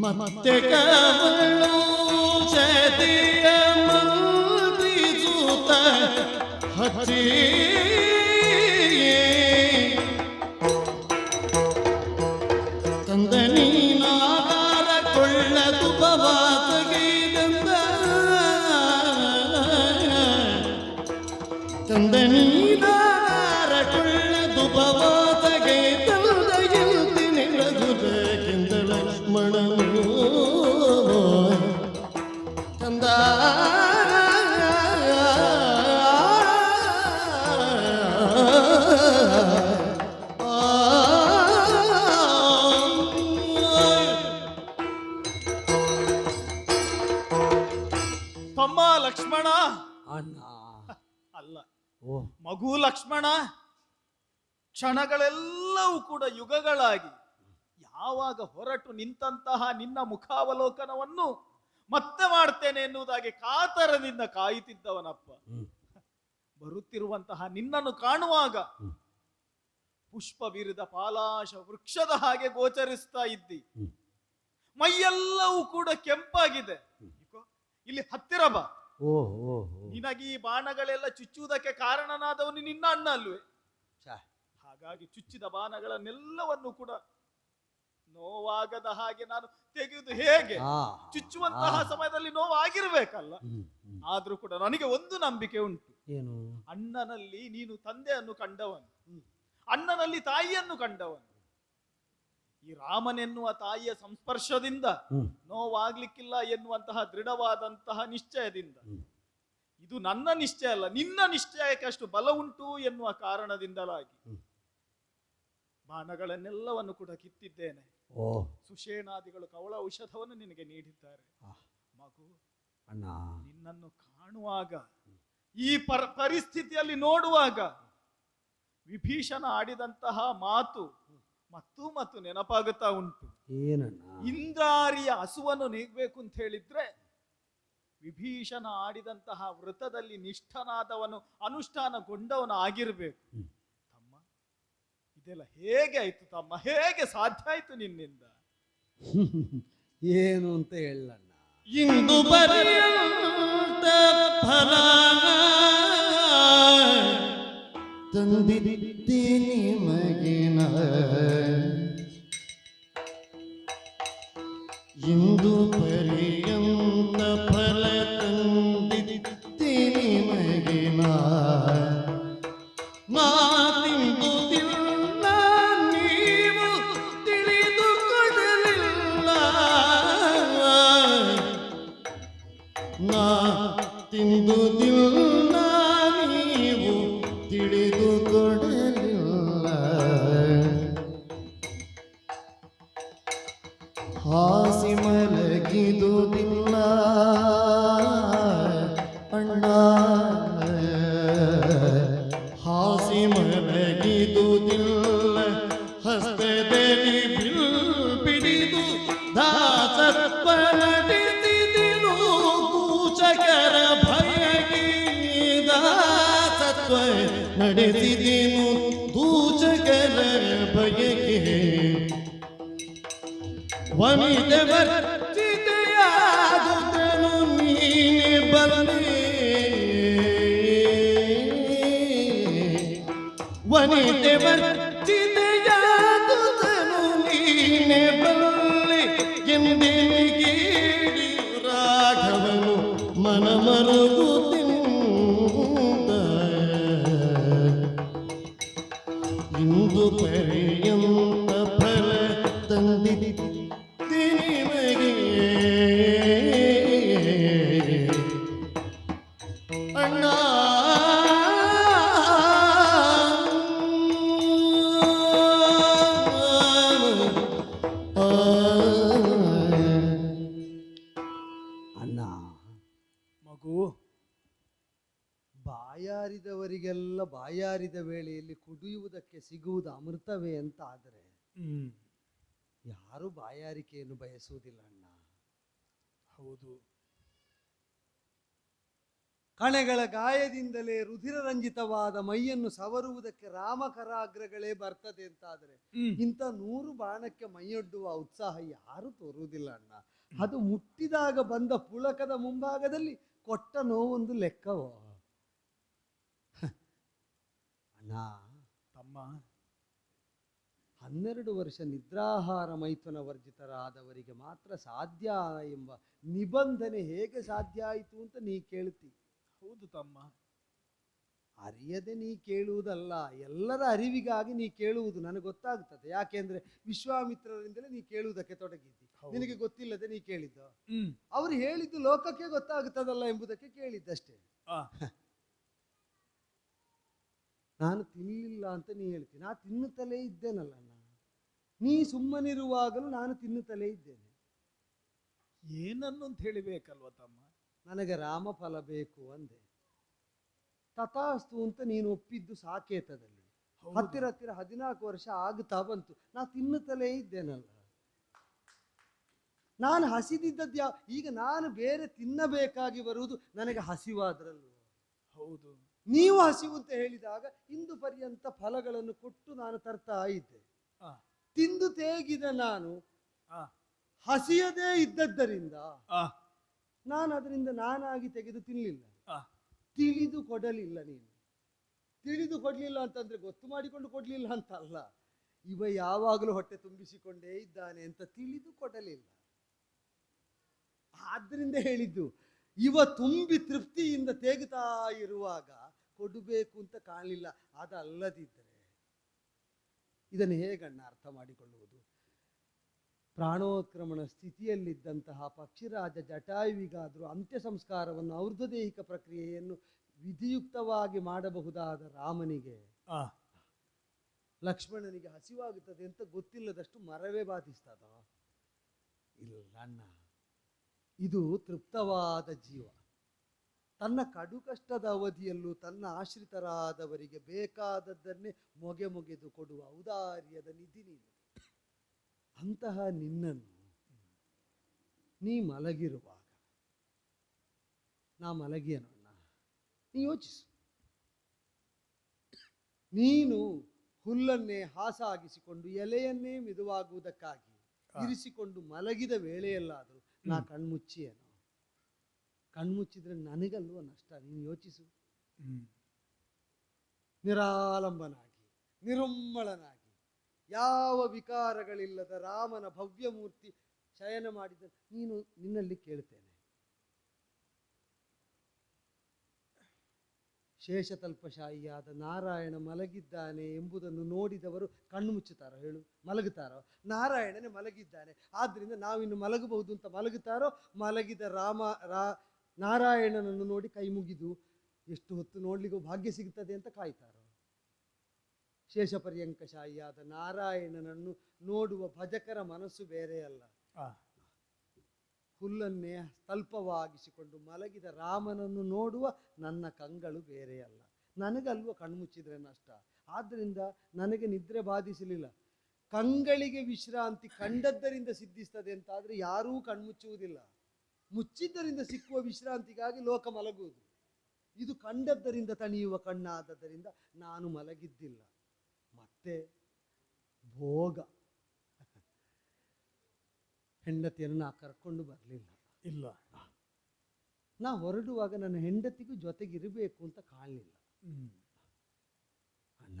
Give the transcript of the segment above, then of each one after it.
ಮತ್ತೆ ಕವಳು ಚದಿಯ ಮಂತ್ರಿಸೂತ ಹಚ್ಚಿ ಲಕ್ಷ್ಮಣನು ಕಂದ ತಮ್ಮ ಲಕ್ಷ್ಮಣ. ಅಣ್ಣ. ಅಲ್ಲ. ಓ. ಮಗು ಲಕ್ಷ್ಮಣ. ಕ್ಷಣಗಳೆಲ್ಲವೂ ಕೂಡ ಯುಗಗಳಾಗಿ ಯಾವಾಗ ಹೊರಟು ನಿಂತಹ ನಿನ್ನ ಮುಖಾವಲೋಕನವನ್ನು ಮತ್ತೆ ಮಾಡ್ತೇನೆ ಎನ್ನುವುದಾಗಿ ಕಾತರದಿಂದ ಕಾಯುತ್ತಿದ್ದವನಪ್ಪ. ಬರುತ್ತಿರುವಂತಹ ನಿನ್ನನ್ನು ಕಾಣುವಾಗ. ಪುಷ್ಪ ಬಿರಿದ ಪಾಲಾಶ ವೃಕ್ಷದ ಹಾಗೆ ಗೋಚರಿಸ್ತಾ ಇದ್ದಿ. ಮೈಯೆಲ್ಲವೂ ಕೂಡ ಕೆಂಪಾಗಿದೆ. ಇಲ್ಲಿ ಹತ್ತಿರ ಬಾ. ನಿನಗೆ ಈ ಬಾಣಗಳೆಲ್ಲ ಚುಚ್ಚುವುದಕ್ಕೆ ಕಾರಣನಾದವನು ನಿನ್ನ ಅಣ್ಣ ಅಲ್ವೇ? ಹಾಗಾಗಿ ಚುಚ್ಚಿದ ಬಾಣಗಳನ್ನೆಲ್ಲವನ್ನು ಕೂಡ ನೋವಾಗದ ಹಾಗೆ ನಾನು ತೆಗೆಯುವುದು ಹೇಗೆ? ಚುಚ್ಚುವಂತಹ ಸಮಯದಲ್ಲಿ ನೋವಾಗಿರ್ಬೇಕಲ್ಲ. ಆದ್ರೂ ಕೂಡ ನನಗೆ ಒಂದು ನಂಬಿಕೆ ಉಂಟು. ಏನು? ಅಣ್ಣನಲ್ಲಿ ನೀನು ತಂದೆಯನ್ನು ಕಂಡವನು. ಅಣ್ಣನಲ್ಲಿ ತಾಯಿಯನ್ನು ಕಂಡವನು. ಈ ರಾಮನೆನ್ನುವ ತಾಯಿಯ ಸಂಸ್ಪರ್ಶದಿಂದ ನೋವಾಗ್ಲಿಕ್ಕಿಲ್ಲ ಎನ್ನುವಂತಹ ದೃಢವಾದಂತಹ ನಿಶ್ಚಯದಿಂದ. ಇದು ನನ್ನ ನಿಶ್ಚಯ ಅಲ್ಲ ನಿನ್ನ ನಿಶ್ಚಯಕ್ಕೆ ಅಷ್ಟು ಬಲ ಉಂಟು ಎನ್ನುವ ಕಾರಣದಿಂದಲಾಗಿ. ಬಾಣಗಳನ್ನೆಲ್ಲವನ್ನು ಕೂಡ ಕಿತ್ತಿದ್ದೇನೆ. ಓ. ಸುಷೇಣಾದಿಗಳು ಕವಳ ಔಷಧವನ್ನು ನಿನಗೆ ನೀಡಿದ್ದಾರೆ. ಮಗು ಅಣ್ಣ. ನಿನ್ನನ್ನು ಕಾಣುವಾಗ ಈ ಪರ ಪರಿಸ್ಥಿತಿಯಲ್ಲಿ ನೋಡುವಾಗ ವಿಭೀಷಣ ಆಡಿದಂತಹ ಮಾತು ಮತ್ತು ಮತ್ತು ನೆನಪಾಗುತ್ತಾ ಉಂಟು. ಏನಣ್ಣ? ಇಂದ್ರಾರಿಯ ಹಸುವನ್ನು ನೀಗಬೇಕು ಅಂತ ಹೇಳಿದ್ರೆ ವಿಭೀಷಣ ಆಡಿದಂತಹ ವೃತದಲ್ಲಿ ನಿಷ್ಠನಾದವನು ಅನುಷ್ಠಾನಗೊಂಡವನು ಆಗಿರ್ಬೇಕು ಇದೆಲ್ಲ ಹೇಗೆ ಆಯ್ತು ತಮ್ಮ? ಹೇಗೆ ಸಾಧ್ಯ ಆಯ್ತು ನಿನ್ನಿಂದ? ಏನು ಅಂತ ಹೇಳಣ್ಣ. ಇಂದು ಪರ್ಯಂತ ಫಲ ತಂದಿದ್ದೀನಿ ಮಗಿನ ಇಂದು ನಡೆಸಿದಿನು ದೂಚಕರ ಬಗೆಗೆ ವನಿದೆ ವರ್ಜಿತೆಯಾದುದನು ನೀನೆ ಬಲ್ಲೆ. ವನಿದೆ ವರ್ಜಿತೆಯಾದುದನು ಇಂದು ಪರ್ಯಂತ ಯಾರು ಬಾಯಾರಿಕೆಯನ್ನು ಬಯಸುವುದಿಲ್ಲ ಅಣ್ಣ. ಹೌದು. ಕಣೆಗಳ ಗಾಯದಿಂದಲೇ ರುಧಿರರಂಜಿತವಾದ ಮೈಯನ್ನು ಸವರುವುದಕ್ಕೆ ರಾಮಕರಾಗ್ರಗಳೇ ಬರ್ತದೆ ಅಂತಾದರೆ ಇಂಥ ನೂರು ಬಾಣಕ್ಕೆ ಮೈಯೊಡ್ಡುವ ಉತ್ಸಾಹ ಯಾರು ತೋರುವುದಿಲ್ಲ ಅಣ್ಣ. ಅದು ಮುಟ್ಟಿದಾಗ ಬಂದ ಪುಳಕದ ಮುಂಭಾಗದಲ್ಲಿ ಕೊಟ್ಟ ನೋವೊಂದು ಲೆಕ್ಕವೋ. ಅಣ್ಣ. ತಮ್ಮ. ಹನ್ನೆರಡು ವರ್ಷ ನಿದ್ರಾಹಾರ ಮೈಥುನ ವರ್ಜಿತರಾದವರಿಗೆ ಮಾತ್ರ ಸಾಧ್ಯ ಎಂಬ ನಿಬಂಧನೆ ಹೇಗೆ ಸಾಧ್ಯ ಆಯಿತು ಅಂತ ನೀ ಕೇಳ್ತಿ. ಹೌದು ತಮ್ಮ. ಅರಿಯದೆ ನೀ ಕೇಳುವುದಲ್ಲ ಎಲ್ಲರ ಅರಿವಿಗಾಗಿ ನೀ ಕೇಳುವುದು ನನಗೆ ಗೊತ್ತಾಗ್ತದೆ. ಯಾಕೆಂದ್ರೆ ವಿಶ್ವಾಮಿತ್ರರಿಂದಲೇ ನೀ ಕೇಳುವುದಕ್ಕೆ ತೊಡಗಿದ್ದಿ. ನಿನಗೆ ಗೊತ್ತಿಲ್ಲದೆ ನೀ ಕೇಳಿದ್ದು. ಅವ್ರು ಹೇಳಿದ್ದು ಲೋಕಕ್ಕೆ ಗೊತ್ತಾಗುತ್ತದಲ್ಲ ಎಂಬುದಕ್ಕೆ ಕೇಳಿದ್ದಷ್ಟೇ. ನಾನು ತಿನ್ನಲಿಲ್ಲ ಅಂತ ನೀ ಹೇಳ್ತೀನಿ ನಾ ತಿನ್ನುತ್ತಲೇ ಇದ್ದೇನಲ್ಲ ನೀ ಸುಮ್ಮನಿರುವಾಗಲೂ ನಾನು ತಿನ್ನುತ್ತಲೇ ಇದ್ದೇನೆ. ಏನನ್ನು ಅಂತ ಹೇಳಿಬೇಕಲ್ವ ತಮ್ಮ? ನನಗೆ ರಾಮಫಲ ಬೇಕು ಅಂದೆ. ತಥಾಸ್ತು ಅಂತ ನೀನು ಒಪ್ಪಿದ್ದು ಸಾಕೇತದಲ್ಲಿ. ಹತ್ತಿರ ಹತ್ತಿರ ಹದಿನಾಲ್ಕು ವರ್ಷ ಆಗ್ತಾ ಬಂತು. ನಾ ತಿನ್ನುತ್ತಲೇ ಇದ್ದೇನಲ್ಲ. ನಾನು ಹಸಿದಿದ್ದದ್ದು ಯಾವ ಈಗ ನಾನು ಬೇರೆ ತಿನ್ನಬೇಕಾಗಿ ಬರುವುದು ನನಗೆ ಹಸಿವಾದ್ರಲ್ವ? ಹೌದು. ನೀವು ಹಸಿವು ಅಂತ ಹೇಳಿದಾಗ ಇಂದು ಪರ್ಯಂತ ಫಲಗಳನ್ನು ಕೊಟ್ಟು ನಾನು ತರ್ತಾ ಇದ್ದೆ. ತಿಂದು ತೇಗಿದ ನಾನು ಆ, ಹಸಿಯದೇ ಇದ್ದದ್ದರಿಂದ ಆ, ನಾನು ಅದರಿಂದ ನಾನಾಗಿ ತೆಗೆದು ತಿನ್ನಲಿಲ್ಲ. ತಿಳಿದು ಕೊಡಲಿಲ್ಲ ನೀನು. ತಿಳಿದು ಕೊಡಲಿಲ್ಲ ಅಂತಂದ್ರೆ ಗೊತ್ತು ಮಾಡಿಕೊಂಡು ಕೊಡಲಿಲ್ಲ ಅಂತ ಅಲ್ಲ ಇವ ಯಾವಾಗಲೂ ಹೊಟ್ಟೆ ತುಂಬಿಸಿಕೊಂಡೇ ಇದ್ದಾನೆ ಅಂತ ತಿಳಿದು ಕೊಡಲಿಲ್ಲ. ಆದ್ರಿಂದ ಹೇಳಿದ್ದು ಇವ ತುಂಬಿ ತೃಪ್ತಿಯಿಂದ ತೇಗುತ್ತಾ ಇರುವಾಗ ಕೊಡಬೇಕು ಅಂತ ಕಾಣಲಿಲ್ಲ. ಅದಲ್ಲದಿದ್ದರೆ ಇದನ್ನು ಹೇಗಣ್ಣ ಅರ್ಥ ಮಾಡಿಕೊಳ್ಳುವುದು? ಪ್ರಾಣೋತ್ಕ್ರಮಣ ಸ್ಥಿತಿಯಲ್ಲಿದ್ದಂತಹ ಪಕ್ಷಿರಾಜ ಜಟಾಯುವಿಗಾದರೂ ಅಂತ್ಯ ಸಂಸ್ಕಾರವನ್ನು ಔರ್ಧದೇಹಿಕ ಪ್ರಕ್ರಿಯೆಯನ್ನು ವಿಧಿಯುಕ್ತವಾಗಿ ಮಾಡಬಹುದಾದ ರಾಮನಿಗೆ ಲಕ್ಷ್ಮಣನಿಗೆ ಹಸಿವಾಗುತ್ತದೆ ಅಂತ ಗೊತ್ತಿಲ್ಲದಷ್ಟು ಮರವೇ ಬಾಧಿಸ್ತದ? ಇಲ್ಲ ಅಣ್ಣ. ಇದು ತೃಪ್ತವಾದ ಜೀವ. ತನ್ನ ಕಡು ಕಷ್ಟದ ಅವಧಿಯಲ್ಲೂ ತನ್ನ ಆಶ್ರಿತರಾದವರಿಗೆ ಬೇಕಾದದ್ದನ್ನೇ ಮೊಗೆ ಮೊಗೆದು ಕೊಡುವ ಔದಾರ್ಯದ ನಿಧಿ ನೀನು. ಅಂತಹ ನಿನ್ನನ್ನು ನೀ ಮಲಗಿರುವಾಗ ನಾ ಮಲಗಿಯನಣ್ಣ ನೀ ಯೋಚಿಸು. ನೀನು ಹುಲ್ಲನ್ನೇ ಹಾಸಾಗಿಸಿಕೊಂಡು ಎಲೆಯನ್ನೇ ಮಿದುವಾಗುವುದಕ್ಕಾಗಿ ಇರಿಸಿಕೊಂಡು ಮಲಗಿದ ವೇಳೆಯಲ್ಲಾದರೂ ನಾ ಕಣ್ಮುಚ್ಚಿಯೇನೋ? ಕಣ್ಮುಚ್ಚಿದ್ರೆ ನನಗಲ್ವ ನಷ್ಟ ನೀನು ಯೋಚಿಸು. ನಿರಾಲಂಬನಾಗಿ ನಿರುಮ್ಮಳನಾಗಿ ಯಾವ ವಿಕಾರಗಳಿಲ್ಲದ ರಾಮನ ಭವ್ಯ ಮೂರ್ತಿ ಶಯನ ಮಾಡಿದ ನೀನು ನಿನ್ನಲ್ಲಿ ಕೇಳ್ತೇನೆ. ಶೇಷತಲ್ಪಶಾಹಿಯಾದ ನಾರಾಯಣ ಮಲಗಿದ್ದಾನೆ ಎಂಬುದನ್ನು ನೋಡಿದವರು ಕಣ್ಣು ಮುಚ್ಚುತ್ತಾರೋ ಹೇಳು ಮಲಗುತ್ತಾರೋ? ನಾರಾಯಣನೇ ಮಲಗಿದ್ದಾನೆ. ಆದ್ದರಿಂದ ನಾವಿನ್ನು ಮಲಗಬಹುದು ಅಂತ ಮಲಗುತ್ತಾರೋ? ಮಲಗಿದ ರಾಮ ರಾ ನಾರಾಯಣನನ್ನು ನೋಡಿ ಕೈ ಮುಗಿದು ಎಷ್ಟು ಹೊತ್ತು ನೋಡ್ಲಿಕ್ಕೂ ಭಾಗ್ಯ ಸಿಗ್ತದೆ ಅಂತ ಕಾಯ್ತಾರೋ ಶೇಷಪರ್ಯಂಕಶಾಹಿಯಾದ ನಾರಾಯಣನನ್ನು ನೋಡುವ ಭಜಕರ ಮನಸ್ಸು ಬೇರೆ ಅಲ್ಲ. ಆ, ಹುಲ್ಲನ್ನೇ ತಲ್ಪವಾಗಿಸಿಕೊಂಡು ಮಲಗಿದ ರಾಮನನ್ನು ನೋಡುವ ನನ್ನ ಕಂಗಳು ಬೇರೆಯಲ್ಲ ನನಗಲ್ವ ಕಣ್ಮುಚ್ಚಿದ್ರೆ ನಷ್ಟ. ಆದ್ದರಿಂದ ನನಗೆ ನಿದ್ರೆ ಬಾಧಿಸಲಿಲ್ಲ. ಕಂಗಳಿಗೆ ವಿಶ್ರಾಂತಿ ಕಂಡದ್ದರಿಂದ ಸಿದ್ಧಿಸ್ತದೆ ಅಂತಾದರೆ ಯಾರೂ ಕಣ್ಮುಚ್ಚುವುದಿಲ್ಲ ಮುಚ್ಚಿದ್ದರಿಂದ ಸಿಕ್ಕುವ ವಿಶ್ರಾಂತಿಗಾಗಿ ಲೋಕ ಮಲಗುವುದು. ಇದು ಕಂಡದ್ದರಿಂದ ತಣಿಯುವ ಕಣ್ಣಾದದ್ದರಿಂದ ನಾನು ಮಲಗಿದ್ದಿಲ್ಲ. ಮತ್ತೆ ಭೋಗ. ಹೆಂಡತಿಯನ್ನು ನಾ ಕರ್ಕೊಂಡು ಬರಲಿಲ್ಲ. ಇಲ್ಲ. ನಾ ಹೊರಡುವಾಗ ನನ್ನ ಹೆಂಡತಿಗೂ ಜೊತೆಗಿರಬೇಕು ಅಂತ ಕಾಣಲಿಲ್ಲ. ಅಣ್ಣ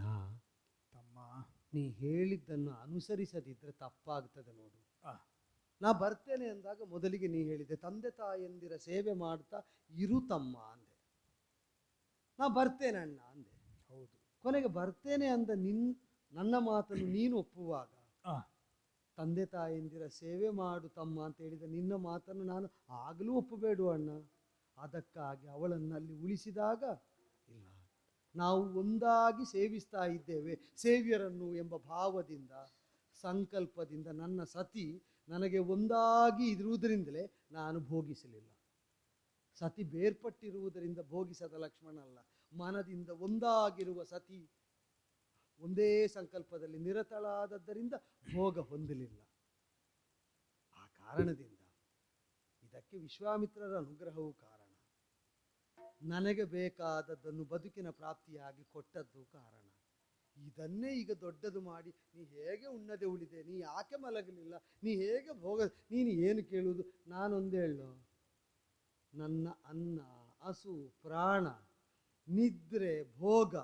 ತಮ್ಮ. ನೀ ಹೇಳಿದ್ದನ್ನು ಅನುಸರಿಸದಿದ್ರೆ ತಪ್ಪಾಗ್ತದೆ ನೋಡು. ಆ, ನಾ ಬರ್ತೇನೆ ಅಂದಾಗ ಮೊದಲಿಗೆ ನೀ ಹೇಳಿದೆ ತಂದೆ ತಾಯಂದಿರ ಸೇವೆ ಮಾಡ್ತಾ ಇರು ತಮ್ಮ ಅಂದೆ. ನಾ ಬರ್ತೇನೆ ಅಣ್ಣ ಅಂದೆ. ಹೌದು. ಕೊನೆಗೆ ಬರ್ತೇನೆ ಅಂದ ನಿನ್ ನನ್ನ ಮಾತನ್ನು ನೀನು ಒಪ್ಪುವಾಗ ತಂದೆ ತಾಯಂದಿರ ಸೇವೆ ಮಾಡು ತಮ್ಮ ಅಂತ ಹೇಳಿದ ನಿನ್ನ ಮಾತನ್ನು ನಾನು ಆಗಲೂ ಒಪ್ಪಬೇಡು ಅಣ್ಣ. ಅದಕ್ಕಾಗಿ ಅವಳನ್ನು ಅಲ್ಲಿ ಉಳಿಸಿದಾಗ ಇಲ್ಲ. ನಾವು ಒಂದಾಗಿ ಸೇವಿಸ್ತಾ ಇದ್ದೇವೆ ಸೇವ್ಯರನ್ನು ಎಂಬ ಭಾವದಿಂದ ಸಂಕಲ್ಪದಿಂದ ನನ್ನ ಸತಿ ನನಗೆ ಒಂದಾಗಿ ಇರುವುದರಿಂದಲೇ ನಾನು ಭೋಗಿಸಲಿಲ್ಲ. ಸತಿ ಬೇರ್ಪಟ್ಟಿರುವುದರಿಂದ ಭೋಗಿಸದ ಲಕ್ಷ್ಮಣ ಅಲ್ಲ. ಮನದಿಂದ ಒಂದಾಗಿರುವ ಸತಿ ಒಂದೇ ಸಂಕಲ್ಪದಲ್ಲಿ ನಿರತಳಾದದ್ದರಿಂದ ಭೋಗ ಹೊಂದಲಿಲ್ಲ. ಆ ಕಾರಣದಿಂದ ಇದಕ್ಕೆ ವಿಶ್ವಾಮಿತ್ರರ ಅನುಗ್ರಹವೂ ಕಾರಣ. ನನಗೆ ಬೇಕಾದದ್ದನ್ನು ಬದುಕಿನ ಪ್ರಾಪ್ತಿಯಾಗಿ ಕೊಟ್ಟದ್ದು ಕಾರಣ. ಇದನ್ನೇ ಈಗ ದೊಡ್ಡದು ಮಾಡಿ ನೀ ಹೇಗೆ ಉಣ್ಣದೆ ಉಳಿದೆ ನೀ ಯಾಕೆ ಮಲಗಲಿಲ್ಲ ನೀ ಹೇಗೆ ಭೋಗ ನೀನು ಏನು ಕೇಳುವುದು? ನಾನೊಂದು ಹೇಳು ನನ್ನ ಅನ್ನ ಹಸು ಪ್ರಾಣ ನಿದ್ರೆ ಭೋಗ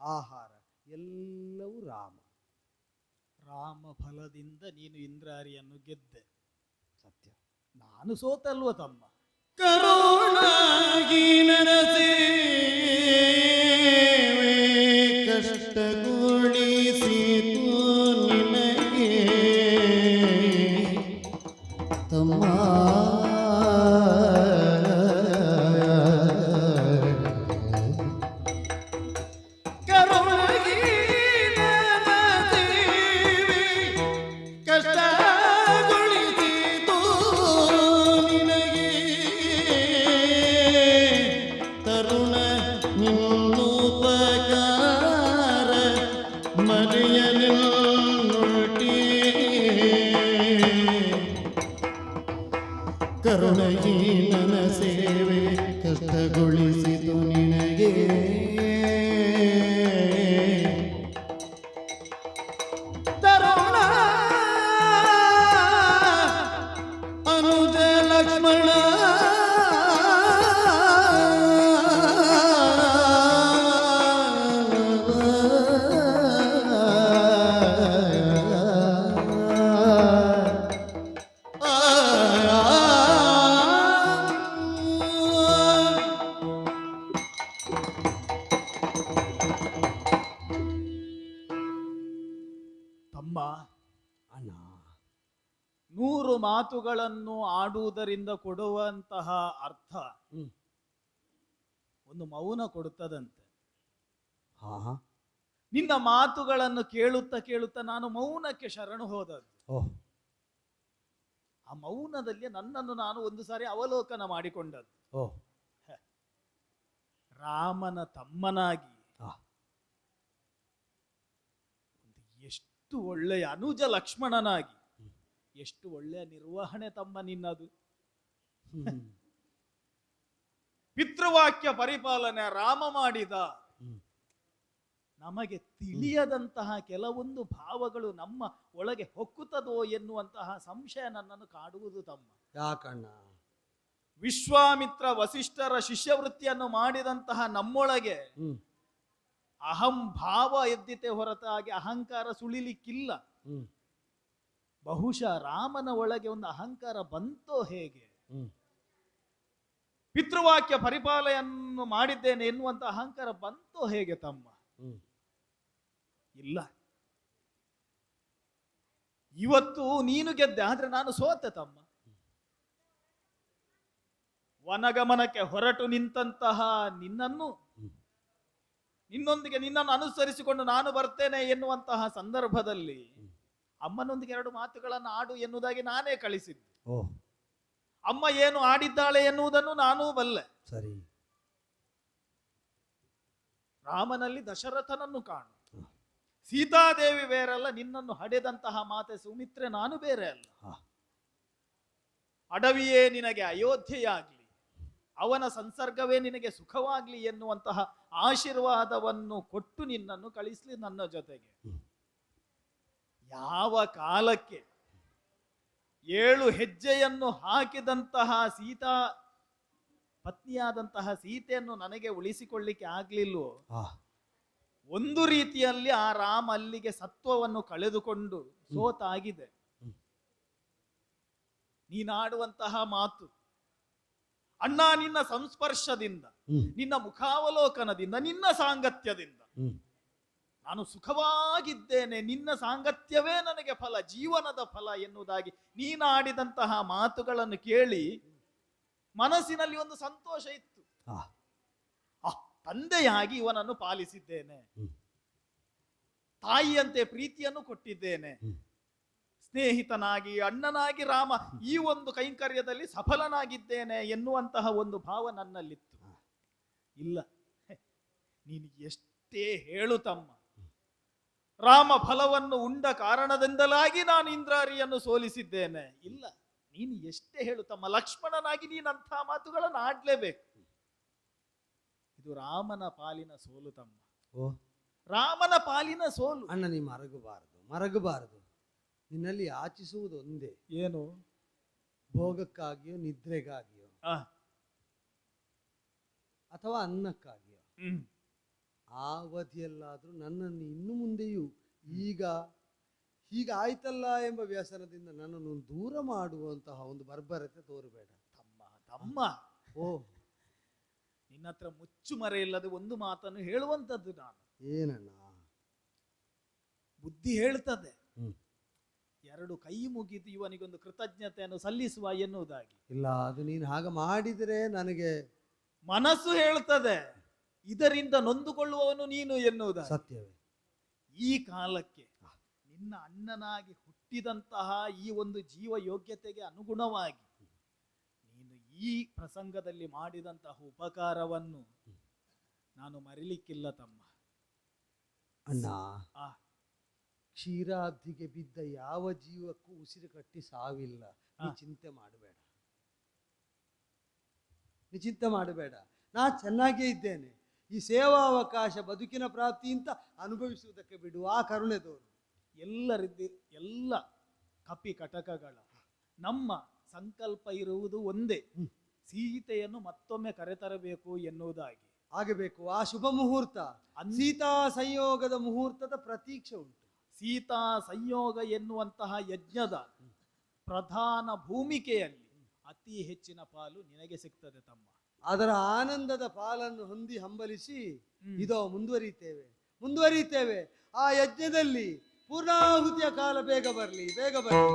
ಆಹಾರ ಎಲ್ಲವೂ ರಾಮ. ರಾಮ ಫಲದಿಂದ ನೀನು ಇಂದ್ರಾರಿಯನ್ನು ಗೆದ್ದೆ. ಸತ್ಯ. ನಾನು ಸೋತಲ್ವ ತಮ್ಮ? ಕರುಣಾಗಿ ಕಷ್ಟಗೊಳಿಸಿತು ನಿನಗೆ. ತಮ್ಮ ಕರುಣಗಿ ನನ್ನ ಸೇವೆ ಕಷ್ಟಗೊಳಿಸಿತು ನಿನಗೆ. ನೂರು ಮಾತುಗಳನ್ನು ಆಡುವುದರಿಂದ ಕೊಡುವಂತಹ ಅರ್ಥ. ಒಂದು ಮೌನ ಕೊಡುತ್ತದಂತೆ. ನಿನ್ನ ಮಾತುಗಳನ್ನು ಕೇಳುತ್ತಾ ಕೇಳುತ್ತಾ ನಾನು ಮೌನಕ್ಕೆ ಶರಣು ಹೋದದ್ದು. ಆ ಮೌನದಲ್ಲಿ ನನ್ನನ್ನು ನಾನು ಒಂದು ಸಾರಿ ಅವಲೋಕನ ಮಾಡಿಕೊಂಡದ್ದು. ರಾಮನ ತಮ್ಮನಾಗಿ. ಎಷ್ಟು ಒಳ್ಳೆಯ ಅನುಜ ಲಕ್ಷ್ಮಣನಾಗಿ. ಎಷ್ಟು ಒಳ್ಳೆಯ ನಿರ್ವಹಣೆ ತಮ್ಮ ನಿನ್ನದು. ಪಿತೃವಾಕ್ಯ ಪರಿಪಾಲನೆ ರಾಮ ಮಾಡಿದ. ನಮಗೆ ತಿಳಿಯದಂತಹ ಕೆಲವೊಂದು ಭಾವಗಳು ನಮ್ಮ ಒಳಗೆ ಹೊಕ್ಕುತ್ತದೋ ಎನ್ನುವಂತಹ ಸಂಶಯ ನನ್ನನ್ನು ಕಾಡುವುದು ತಮ್ಮ. ಯಾಕಣ್ಣ? ವಿಶ್ವಾಮಿತ್ರ ವಸಿಷ್ಠರ ಶಿಷ್ಯವೃತ್ತಿಯನ್ನು ಮಾಡಿದಂತಹ ನಮ್ಮೊಳಗೆ ಅಹಂ ಭಾವ ಎದ್ದಿತೆ ಹೊರತಾಗಿ ಅಹಂಕಾರ ಸುಳಿಲಿಕ್ಕಿಲ್ಲ. ಬಹುಶಃ ರಾಮನ ಒಳಗೆ ಒಂದು ಅಹಂಕಾರ ಬಂತೋ ಹೇಗೆ? ಪಿತೃವಾಕ್ಯ ಪರಿಪಾಲನೆಯನ್ನು ಮಾಡಿದ್ದೇನೆ ಎನ್ನುವಂತ ಅಹಂಕಾರ ಬಂತೋ ಹೇಗೆ ತಮ್ಮ? ಇಲ್ಲ. ಇವತ್ತು ನೀನು ಗೆದ್ದೆ ಆದ್ರೆ ನಾನು ಸೋತೆ ತಮ್ಮ. ವನಗಮನಕ್ಕೆ ಹೊರಟು ನಿಂತಹ ನಿನ್ನನ್ನು. ನಿನ್ನೊಂದಿಗೆ ನಿನ್ನನ್ನು ಅನುಸರಿಸಿಕೊಂಡು ನಾನು ಬರ್ತೇನೆ ಎನ್ನುವಂತಹ ಸಂದರ್ಭದಲ್ಲಿ ಅಮ್ಮನೊಂದಿಗೆ ಎರಡು ಮಾತುಗಳನ್ನು ಆಡು ಎನ್ನುವುದಾಗಿ ನಾನೇ ಕಳಿಸಿದ್ದು. ಓ. ಅಮ್ಮ ಏನು ಆಡಿದ್ದಾಳೆ ಎನ್ನುವುದನ್ನು ನಾನೂ ಬಲ್ಲೆ. ಸರಿ. ರಾಮನಲ್ಲಿ ದಶರಥನನ್ನು ಕಾಣು. ಸೀತಾದೇವಿ ಬೇರಲ್ಲ ನಿನ್ನನ್ನು ಹಡೆದಂತಹ ಮಾತೆ ಸುಮಿತ್ರೆ ನಾನು ಬೇರೆ ಅಲ್ಲ. ಅಡವಿಯೇ ನಿನಗೆ ಅಯೋಧ್ಯೆಯಾಗ್ಲಿ. ಅವನ ಸಂಸರ್ಗವೇ ನಿನಗೆ ಸುಖವಾಗ್ಲಿ ಎನ್ನುವಂತಹ ಆಶೀರ್ವಾದವನ್ನು ಕೊಟ್ಟು ನಿನ್ನನ್ನು ಕಳಿಸ್ಲಿ ನನ್ನ ಜೊತೆಗೆ. ಯಾವ ಕಾಲಕ್ಕೆ? ಏಳು ಹೆಜ್ಜೆಯನ್ನು ಹಾಕಿದಂತಹ ಸೀತಾ ಪತ್ನಿಯಾದಂತಹ ಸೀತೆಯನ್ನು ನನಗೆ ಉಳಿಸಿಕೊಳ್ಳಿಕ್ಕೆ ಆಗ್ಲಿಲ್ವೋ ಒಂದು ರೀತಿಯಲ್ಲಿ ಆ ರಾಮ ಅಲ್ಲಿಗೆ ಸತ್ವವನ್ನು ಕಳೆದುಕೊಂಡು ಸೋತಾಗಿದೆ. ನೀನಾಡುವಂತಹ ಮಾತು. ಅಣ್ಣ ನಿನ್ನ ಸಂಸ್ಪರ್ಶದಿಂದ ನಿನ್ನ ಮುಖಾವಲೋಕನದಿಂದ ನಿನ್ನ ಸಾಂಗತ್ಯದಿಂದ ನಾನು ಸುಖವಾಗಿದ್ದೇನೆ ನಿನ್ನ ಸಾಂಗತ್ಯವೇ ನನಗೆ ಫಲ ಜೀವನದ ಫಲ ಎನ್ನುವುದಾಗಿ ನೀನಾಡಿದಂತಹ ಮಾತುಗಳನ್ನು ಕೇಳಿ ಮನಸ್ಸಿನಲ್ಲಿ ಒಂದು ಸಂತೋಷ ಇತ್ತು. ತಂದೆಯಾಗಿ ಇವನನ್ನು ಪಾಲಿಸಿದ್ದೇನೆ. ತಾಯಿಯಂತೆ ಪ್ರೀತಿಯನ್ನು ಕೊಟ್ಟಿದ್ದೇನೆ. ಸ್ನೇಹಿತನಾಗಿ ಅಣ್ಣನಾಗಿ ರಾಮ ಈ ಒಂದು ಕೈಂಕರ್ಯದಲ್ಲಿ ಸಫಲನಾಗಿದ್ದೇನೆ ಎನ್ನುವಂತಹ ಒಂದು ಭಾವ ನನ್ನಲ್ಲಿತ್ತು. ಇಲ್ಲ. ನೀನು ಎಷ್ಟೇ ಹೇಳು ತಮ್ಮ. ರಾಮ ಫಲವನ್ನು ಉಂಡ ಕಾರಣದಿಂದಲಾಗಿ ನಾನು ಇಂದ್ರಾರಿಯನ್ನು ಸೋಲಿಸಿದ್ದೇನೆ. ಇಲ್ಲ ನೀನು ಎಷ್ಟೇ ಹೇಳು ತಮ್ಮ ಲಕ್ಷ್ಮಣನಾಗಿ ನೀನಂತಹ ಮಾತುಗಳನ್ನು ಆಡ್ಲೇಬೇಕು. ಇದು ರಾಮನ ಪಾಲಿನ ಸೋಲು ತಮ್ಮ. ಓ. ರಾಮನ ಪಾಲಿನ ಸೋಲು. ಅಣ್ಣ ನೀ ಮರಗಬಾರದು ಮರಗಬಾರದು. ನಿನ್ನಲ್ಲಿ ಆಚಿಸುವುದು ಒಂದೇ. ಏನು? ಭೋಗಕ್ಕಾಗಿಯೋ ನಿದ್ರೆಗಾಗಿಯೋ ಅಥವಾ ಅನ್ನಕ್ಕಾಗಿಯೋ. ಹ್ಮ್. ಆ ಅವಧಿಯಲ್ಲಾದರೂ ನನ್ನನ್ನು ಇನ್ನು ಮುಂದೆಯೂ ಈಗ ಹೀಗೆ ಆಯ್ತಲ್ಲ ಎಂಬ ವ್ಯಸನದಿಂದ ನನ್ನನ್ನು ದೂರ ಮಾಡುವಂತಹ ಒಂದು ಬರ್ಬರತೆ ತೋರಬೇಡ. ತಮ್ಮ ತಮ್ಮ. ಓ. ನಿನ್ನ ಹತ್ರ ಮುಚ್ಚು ಮರೆಯಿಲ್ಲದೆ ಇಲ್ಲದೆ ಒಂದು ಮಾತನ್ನು ಹೇಳುವಂತದ್ದು ನಾನು. ಏನಣ್ಣ? ಬುದ್ಧಿ ಹೇಳ್ತದೆ. ಎರಡು ಕೈ ಮುಗಿದು ಇವನಿಗೊಂದು ಕೃತಜ್ಞತೆಯನ್ನು ಸಲ್ಲಿಸುವ ಎನ್ನುವುದಾಗಿ. ಇಲ್ಲ ಅದು ನೀನು ಹಾಗೆ ಮಾಡಿದರೆ ನನಗೆ ಮನಸ್ಸು ಹೇಳ್ತದೆ. ಇದರಿಂದ ನೊಂದುಕೊಳ್ಳುವವನು ನೀನು ಎನ್ನುವುದು ಸತ್ಯವೇ. ಈ ಕಾಲಕ್ಕೆ ನಿನ್ನ ಅಣ್ಣನಾಗಿ ಹುಟ್ಟಿದಂತಹ ಈ ಒಂದು ಜೀವ ಯೋಗ್ಯತೆಗೆ ಅನುಗುಣವಾಗಿ ನೀನು ಈ ಪ್ರಸಂಗದಲ್ಲಿ ಮಾಡಿದಂತಹ ಉಪಕಾರವನ್ನು ನಾನು ಮರಿಲಿಕ್ಕಿಲ್ಲ ತಮ್ಮ. ಅಣ್ಣ. ಆ ಕ್ಷೀರಾಬ್ಧಿಗೆ ಬಿದ್ದ ಯಾವ ಜೀವಕ್ಕೂ ಉಸಿರು ಕಟ್ಟಿ ಸಾವಿಲ್ಲ. ನೀ ಚಿಂತೆ ಮಾಡಬೇಡ. ನೀ ಚಿಂತೆ ಮಾಡಬೇಡ. ನಾ ಚೆನ್ನಾಗೇ ಇದ್ದೇನೆ. ಈ ಸೇವಾವಕಾಶ ಬದುಕಿನ ಪ್ರಾಪ್ತಿ ಅಂತ ಅನುಭವಿಸುವುದಕ್ಕೆ ಬಿಡು. ಆ ಕರುಣೆ ಎಲ್ಲ ಎಲ್ಲರಿದ್ದ ಎಲ್ಲ ಕಪಿ ಕಟಕಗಳ. ನಮ್ಮ ಸಂಕಲ್ಪ ಇರುವುದು ಒಂದೇ. ಸೀತೆಯನ್ನು ಮತ್ತೊಮ್ಮೆ ಕರೆತರಬೇಕು ಎನ್ನುವುದಾಗಿ. ಆಗಬೇಕು. ಆ ಶುಭ ಮುಹೂರ್ತ. ಸೀತಾ ಸಂಯೋಗದ ಮುಹೂರ್ತದ ಪ್ರತೀಕ್ಷೆ ಉಂಟು. ಸೀತಾ ಸಂಯೋಗ ಎನ್ನುವಂತಹ ಯಜ್ಞದ ಪ್ರಧಾನ ಭೂಮಿಕೆಯಲ್ಲಿ ಅತಿ ಹೆಚ್ಚಿನ ಪಾಲು ನಿನಗೆ ಸಿಗ್ತದೆ ತಮ್ಮ. ಅದರ ಆನಂದದ ಪಾಲನ್ನು ಹೊಂದಿ ಹಂಬಲಿಸಿ ಇದು ಮುಂದುವರಿಯುತ್ತೇವೆ ಮುಂದುವರಿಯುತ್ತೇವೆ ಆ ಯಜ್ಞದಲ್ಲಿ ಪೂರ್ಣಾಹುತಿಯ ಕಾಲ ಬೇಗ ಬರಲಿ ಬೇಗ ಬರಲಿ.